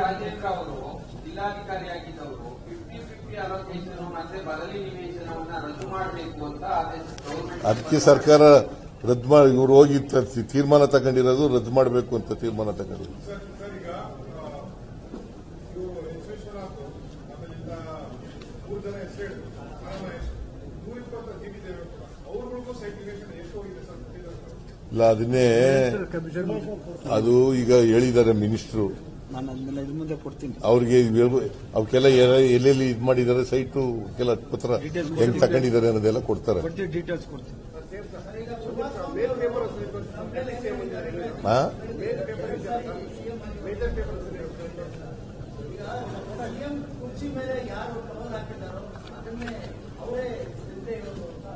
ರಾಜೇಂದ್ರ ಅವರು ಜಿಲ್ಲಾಧಿಕಾರಿಯಾಗಿದ್ದವರು fifty fifty allocation ಮತ್ತೆ ಬದಲಿ ನಿವೇಶನವನ್ನ ರದ್ದು ಮಾಡಬೇಕು ಅಂತ ಆದೇಶ ಅದಕ್ಕೆ ಸರ್ಕಾರ ರದ್ದು ಮಾಡಿ ಇವರು ಹೋಗಿ ತೀರ್ಮಾನ ತಗೊಂಡಿರೋದು ರದ್ದು ಮಾಡಬೇಕು ಅಂತ ತೀರ್ಮಾನ ತಗೊಂಡಿರೋದು ಇಲ್ಲ ಅದನ್ನೇ ಅದು ಈಗ ಹೇಳಿದ್ದಾರೆ ಮಿನಿಸ್ಟ್ರು. ಅವ್ರಿಗೆ ಅವಕ್ಕೆಲ್ಲ ಎಲ್ಲೆಲ್ಲಿ ಇದು ಮಾಡಿದ್ದಾರೆ ಸೈಟು ಕೆಲ ಪತ್ರ ಹೆಂಗ್ ತಗೊಂಡಿದ್ದಾರೆ ಅನ್ನೋದೆಲ್ಲ ಕೊಡ್ತಾರೆ. ಯಾರು ಟವಲ್ ಹಾಕಿದ್ದಾರೋ ಅದನ್ನೇ ಅವರೇ ಸಿದ್ಧೆ ಇರೋದು ಅಂತ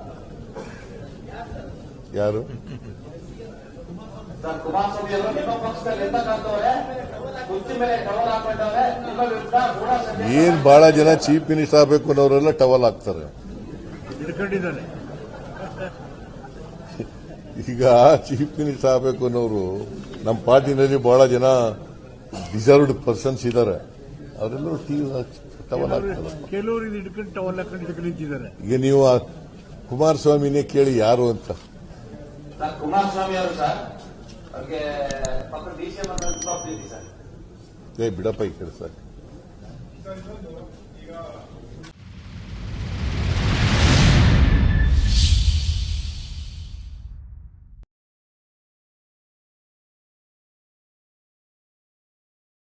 ಯಾರು ಸರ್ ಕುಮಾರಸ್ವಾಮಿ ಅವರು ನಿಮ್ಮ ಪಕ್ಷದಲ್ಲಿ ಎಂತ ಕಾಣ್ತವ್ರೆ? ಕುರ್ಚಿ ಮೇಲೆ ಟವಲ್ ಹಾಕೊಂಡವ್ರೆ ನಿಮ್ಮ ವಿರುದ್ಧ ಗೂಢ ಏನ್ ಬಹಳ ಜನ ಚೀಫ್ ಮಿನಿಸ್ಟರ್ ಆಗಬೇಕು ಅನ್ನೋರೆಲ್ಲ ಟವಲ್ ಹಾಕ್ತಾರೆ. ಈಗ ಚೀಫ್ ಮಿನಿಸ್ಟರ್ ಆಗಬೇಕು ಅನ್ನೋರು ನಮ್ಮ ಪಾರ್ಟಿನಲ್ಲಿ ಬಹಳ ಜನ ಡಿಸರ್ವ್ಡ್ ಪರ್ಸನ್ಸ್ ಇದ್ದಾರೆ. ಅವರೆಲ್ಲರೂ ಟಿ ಟವಲ್ ಹಾಕ್ತಾರೆ. ಕೆಲವರು ಇದು ಹಿಡ್ಕೊಂಡು ಟವಲ್ ಹಾಕೊಂಡು ಹಿಡ್ಕೊಂಡು ನಿಂತಿದ್ದಾರೆ ಈಗ ನೀವು ಆ ಕುಮಾರಸ್ವಾಮಿನೇ ಕೇಳಿ ಯಾರು ಅಂತ. ಸರ್ ಕುಮಾರಸ್ವಾಮಿ ಅವರು ಸರ್ ಏ ಬಿಡಪ್ಪ ಈ ಕಡೆ ಈಗ